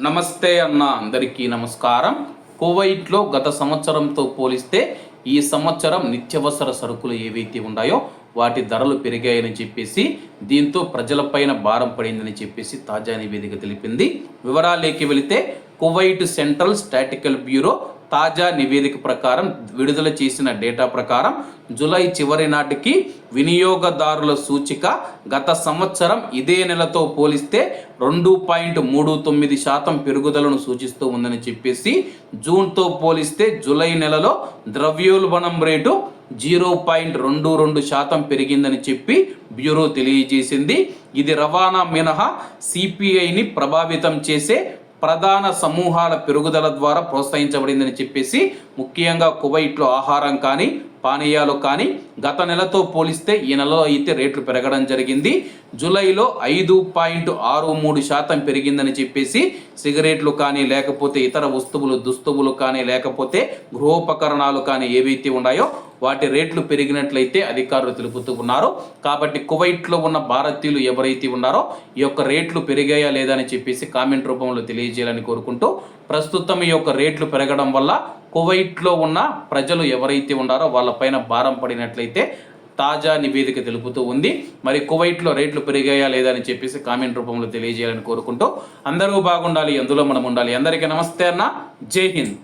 నమస్తే అన్న అందరికీ నమస్కారం. కువైట్లో గత సంవత్సరంతో పోలిస్తే ఈ సంవత్సరం నిత్యవసర సరుకులు ఏవైతే ఉన్నాయో వాటి ధరలు పెరిగాయని చెప్పేసి దీంతో ప్రజలపైన భారం పడిందని చెప్పేసి తాజా నివేదిక తెలిపింది. వివరాలేకి వెళితే కువైట్ సెంట్రల్ స్టాటికల్ బ్యూరో తాజా నివేదిక ప్రకారం విడుదల చేసిన డేటా ప్రకారం జూలై చివరి నాటికి వినియోగదారుల సూచిక గత సంవత్సరం ఇదే నెలతో పోలిస్తే రెండు పాయింట్ మూడు తొమ్మిది శాతం పెరుగుదలను సూచిస్తూ ఉందని చెప్పేసి జూన్తో పోలిస్తే జూలై నెలలో ద్రవ్యోల్బణం రేటు జీరో పాయింట్ రెండు రెండు శాతం పెరిగిందని చెప్పి బ్యూరో తెలియజేసింది. ఇది రవాణా మినహా సిపిఐని ప్రభావితం చేసే ప్రధాన సమూహాల పెరుగుదల ద్వారా ప్రోత్సహించబడిందని చెప్పేసి ముఖ్యంగా కువైట్లో ఆహారం కానీ పానీయాలు కానీ గత నెలతో పోలిస్తే ఈ నెలలో అయితే రేట్లు పెరగడం జరిగింది. జూలైలో ఐదు పాయింట్ ఆరు మూడు శాతం పెరిగిందని చెప్పేసి సిగరెట్లు కానీ లేకపోతే ఇతర వస్తువులు దుస్తువులు కానీ లేకపోతే గృహోపకరణాలు కానీ ఏవైతే ఉన్నాయో వాటి రేట్లు పెరిగినట్లయితే అధికారులు తెలుపుతూ ఉన్నారు. కాబట్టి కువైట్లో ఉన్న భారతీయులు ఎవరైతే ఉన్నారో ఈ యొక్క రేట్లు పెరిగాయా లేదా అని చెప్పేసి కామెంట్ రూపంలో తెలియజేయాలని కోరుకుంటూ ప్రస్తుతం ఈ యొక్క రేట్లు పెరగడం వల్ల కువైట్లో ఉన్న ప్రజలు ఎవరైతే ఉన్నారో వాళ్ళపైన భారం పడినట్లయితే తాజా నివేదిక తెలుపుతూ ఉంది. మరి కువైట్లో రేట్లు పెరిగాయా లేదా అని చెప్పేసి కామెంట్ రూపంలో తెలియజేయాలని కోరుకుంటూ అందరూ బాగుండాలి అందులో మనం ఉండాలి. అందరికీ నమస్తే అన్న. జై హింద్.